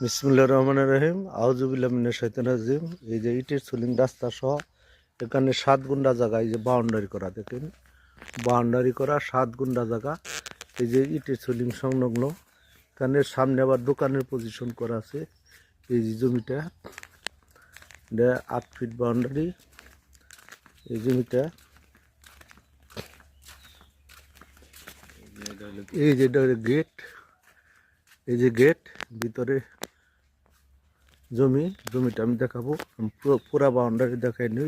বিসমুল্লাহ রহমান রহিম আউজুবিল্লামিনের শৈতান রাজিম। এই যে ইটের সুলিং রাস্তা সহ এখানে সাত গুন্ডা জায়গা, এই যে বাউন্ডারি করা, দেখেন। বাউন্ডারি করা, সাত গুন্ডা জায়গা, এই যে ইটের সুলিং সংলগ্ন। এখানে সামনে আবার দোকানের পজিশন করা আছে, এই যে জমিটা। আট ফিট বাউন্ডারি, এই জমিটা। এই যে গেট, এই যে গেট, ভিতরে জমি, জমিটা আমি দেখাবো। পুরা বাউন্ডারি দেখাই নি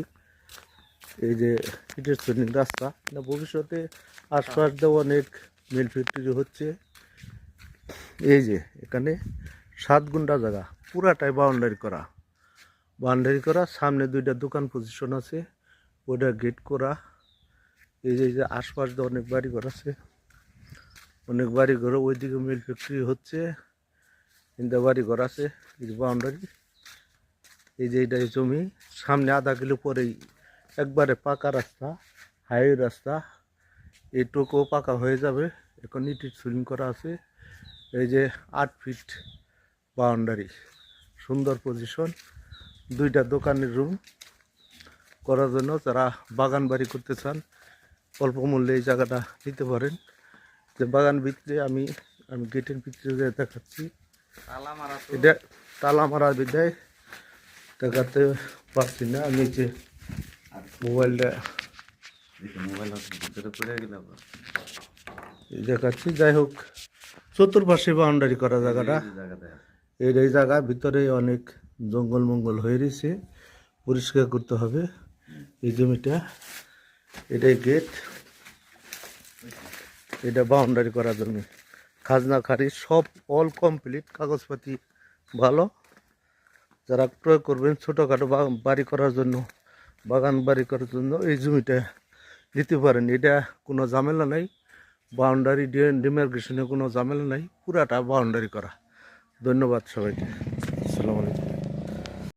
এই যে ইটের শ্রেণি রাস্তা। না, ভবিষ্যতে আশপাশ দিয়ে অনেক মিল ফ্যাক্টরি হচ্ছে। এই যে এখানে সাত গুন্ডা জায়গা। পুরাটাই বাউন্ডারি করা। বাউন্ডারি করা, সামনে দুইটা দোকান পজিশন আছে। ওইটা গেট করা। এই যে যে আশপাশ দিয়ে অনেক বাড়ি ঘর আছে। অনেক বাড়ি ঘর ওইদিকে মিল ফ্যাক্টরি হচ্ছে। তিনটা বাড়ি ঘর আছে যে বাউন্ডারি এই যে এইটা জমি, সামনে আধা কিলো পরেই একবারে পাকা রাস্তা, হাইওয়ে রাস্তা। এইটুকু পাকা হয়ে যাবে, এখন ইটির সুইং করা আছে। এই যে আট ফিট বাউন্ডারি সুন্দর পজিশন দুইটা দোকানের রুম করার জন্য যারা বাগান বাড়ি করতে চান, অল্প মূল্যে এই জায়গাটা নিতে পারেন। যে বাগান ভিতরে আমি আমি গেটের ভিতরে দেখাচ্ছি এটা তালা মারা বিদায়। দেখাতে পারছি না যে মোবাইলটা মোবাইল ভিতরে পড়ে গেলাম দেখাচ্ছি যাই হোক চতুর্পাশে বাউন্ডারি করা জায়গাটা। এর এই জায়গা ভিতরে অনেক জঙ্গল মঙ্গল হয়ে রয়েছে পরিষ্কার করতে হবে। এই জমিটা এটাই গেট এটা বাউন্ডারি করা জমি। খাজনা খারি সব অল কমপ্লিট কাগজপাতি ভালো। যারা ক্রয় করবেন ছোটোখাটো বাড়ি করার জন্য, বাগান বাড়ি করার জন্য এই জমিটা নিতে পারেন। এটা কোনো ঝামেলা নাই বাউন্ডারি ডিমার্কেশনে কোনো ঝামেলা নাই, পুরাটা বাউন্ডারি করা। ধন্যবাদ সবাইকে। আসসালামু আলাইকুম।